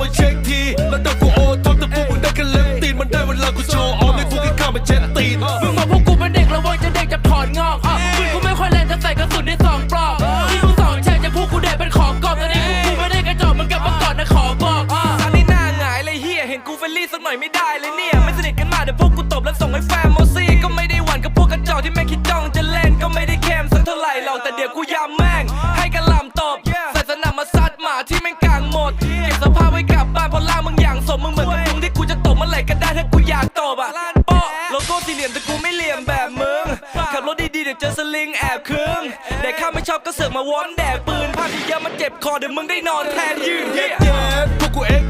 มาเช็คทีแล้วเดี๋กูโอนทนแต่พวกมึงได้กันเล็บตีนมันได้เวลากูโชว์ออมในพวกที่ข้ามาเช็ดตีนมึงมาพวกกูเป็นเด็กระวังจะเด็กจะถอนงอกอมึงกูไม่ค่อยแรงจะใส่กระสุนในสองปลอกที่กูสองแชร์จะพวกกูเด็กเป็นของกอบตอนนี้กูไม่ได้กระจอกมึงกลับมาก่อนนะขอบอกอันนี้หน้าหงายเลยเฮียเห็นกูเฟลลี่สักหน่อยไม่ได้เลยเนี่ยไม่สนิทกันมากเดี๋ยวพวกกูตบแล้วส่งให้แฟนโมซี่ก็ไม่ได้หวั่นกับพวกกระจอกที่แม่คิดจ้องจะเล่นก็ไม่ได้เข้มสักเท่าไหร่หรอกแต่เดี๋ยวกูยำแม สมมึงเหมือนกับมึงที่กูจะตบเมื่อไหร่ก็ได้ถ้ากูอยากตบอะโป๊ะโลโก้สี่เหลี่ยมแต่กูไม่เหลี่ยมแบบมึงขับรถดีๆเดี๋ยวเจอสลิงแอบคึงแต่ข้าไม่ชอบก็เสือกมาวนแดกปืนภาพที่เยอะมันเจ็บคอเดี๋ยวมึงได้นอนแทนยืนเหี้ยเย็ดพวกกูเอ็กดีแกกูโซฮอยไม่เชื่อมึงลองมาเช็ค